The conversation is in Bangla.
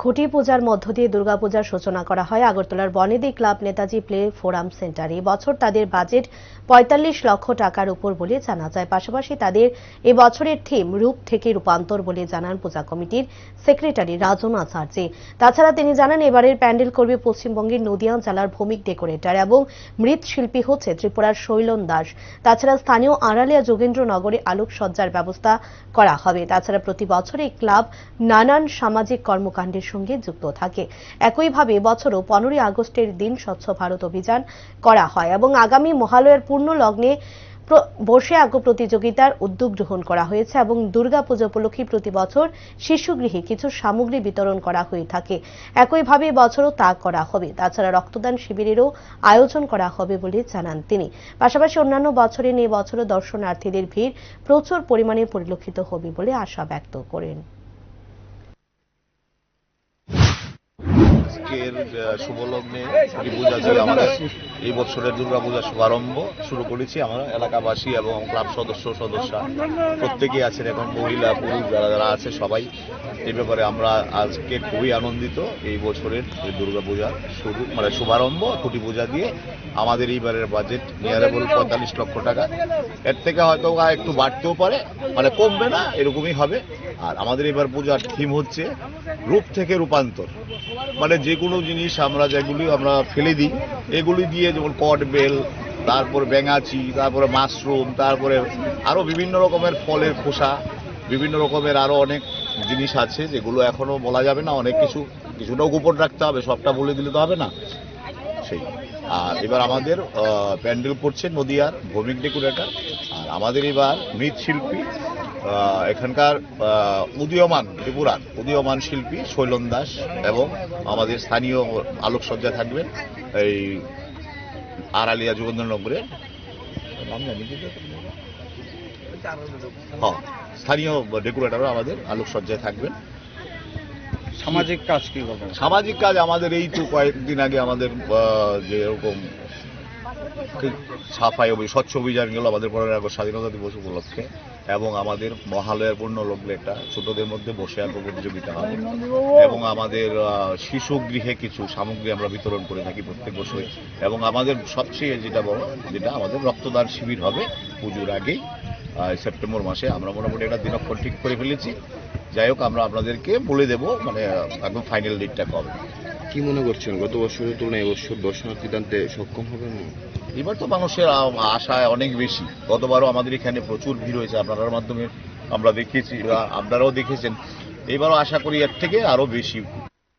খুঁটি পূজার মধ্য দিয়ে দুর্গাপূজার সূচনা করা হয়। আগরতলার বনেদি ক্লাব নেতাজি প্লে ফোরাম সেন্টারে। বছর তাদের বাজেট পঁয়তাল্লিশ লক্ষ টাকার উপর বলে জানা যায়। পাশাপাশি তাদের এ বছরের থিম রূপ থেকে রূপান্তর বলে জানান পূজা কমিটির সেক্রেটারি রাজন আচার্য। তাছাড়া তিনি জানান, এবারের প্যান্ডেল করবে পশ্চিমবঙ্গের নদিয়া জেলার ভৌমিক ডেকোরেটর এবং মৃৎশিল্পী হচ্ছে ত্রিপুরার শৈলন দাস। তাছাড়া স্থানীয় আড়ালিয়া যোগেন্দ্রনগরে আলোকসজ্জার ব্যবস্থা করা হবে। তাছাড়া প্রতি বছর এই ক্লাব নানান সামাজিক কর্মকাণ্ডের সঙ্গে যুক্ত থাকে। একইভাবে বছরও পনেরোই আগস্টের দিন স্বচ্ছ ভারত অভিযান করা হয় এবং আগামী মহালয়ার পূর্ণ লগ্নে বসে আঁকো প্রতিযোগিতার উদ্যোগ গ্রহণ করা হয়েছে এবং দুর্গাপূজা উপলক্ষে প্রতি বছর শিশুগৃহে কিছু সামগ্রী বিতরণ করা হয়ে থাকে। একইভাবে বছরও তা করা হবে। তাছাড়া রক্তদান শিবিরেরও আয়োজন করা হবে বলে জানান তিনি। পাশাপাশি অন্যান্য বছরে নিয়ে বছরও দর্শনার্থীদের ভিড় প্রচুর পরিমাণে পরিলক্ষিত হবে বলে আশা ব্যক্ত করেন। আজকের শুভলগ্নে পূজা যে আমাদের এই বছরের দুর্গা পূজার শুভারম্ভ শুরু করেছি আমরা এলাকাবাসী এবং ক্লাব সদস্য সদস্য প্রত্যেকেই আছেন এখন মহিলা পুরুষ যারা যারা আছে সবাই। এই ব্যাপারে আমরা আজকে খুবই আনন্দিত এই বছরের দুর্গা পূজার শুরু মানে শুভারম্ভ ছুটি পূজা দিয়ে আমাদের এইবারের বাজেট নিয়ারেবল পঁয়তাল্লিশ লক্ষ টাকা। এর থেকে হয়তো একটু বাড়তেও পারে মানে কমবে না, এরকমই হবে। আর আমাদের এবার পূজার থিম হচ্ছে রূপ থেকে রূপান্তর। মানে যে কোনো জিনিস আমরা যেগুলি আমরা ফেলে দিই, এগুলি দিয়ে যেমন কট বেল, তারপর ব্যাঙাচি, তারপরে মাশরুম, তারপরে আরও বিভিন্ন রকমের ফলের খোসা, বিভিন্ন রকমের আরও অনেক জিনিস আছে যেগুলো এখনও বলা যাবে না, অনেক কিছু, কিছুটাও গোপন রাখতে হবে, সবটা বলে দিলে তো হবে না। সেই। আর এবার আমাদের প্যান্ডেল করছে নদিয়ার ভৌমিক ডেকোরেটর। আর আমাদের এবার মৃৎশিল্পী এখানকার উদীয়মান, ত্রিপুরার উদীয়মান শিল্পী শৈলন দাস এবং আমাদের স্থানীয় আলোকসজ্জা থাকবেন এই আড়ালিয়া যোগেন্দ্রনগরে নাম জানি? হ্যাঁ স্থানীয় আমাদের আলোকসজ্জায় থাকবেন। সামাজিক কাজ কি সামাজিক কাজ আমাদের এই তো কয়েকদিন আগে আমাদের যে এরকম সাফাই স্বচ্ছ অভিযান গেল আমাদের পনেরোই আগস্ট স্বাধীনতা দিবস উপলক্ষে এবং আমাদের মহালয়ার পূর্ণ লগ্নে একটা ছোটদের মধ্যে বসে আঁকো প্রতিযোগিতা হবে এবং আমাদের শিশু গৃহে কিছু সামগ্রী আমরা বিতরণ করে থাকি প্রত্যেক বছরে এবং আমাদের সবচেয়ে যেটা বড় যেটা আমাদের রক্তদান শিবির হবে পুজোর আগেই। সেপ্টেম্বর মাসে। আমরা মোটামুটি একটা দিনক্ষণ ঠিক করে ফেলেছি। যাই হোক আমরা আপনাদেরকে বলে দেব মানে একদম ফাইনাল ডেটটা কবে। কি মনে করছেন? গত বছরের তুলনায় এবছর দর্শনার্থী টানতে সক্ষম হবে এবার তো মানুষের আ- আশা অনেক বেশি। গতবারও আমাদের এখানে প্রচুর ভিড় হয়েছে আপনার মাধ্যমে। আমরা দেখিয়েছি বা আপনারাও দেখেছেন। এবারও আশা করি এর থেকে আরও বেশি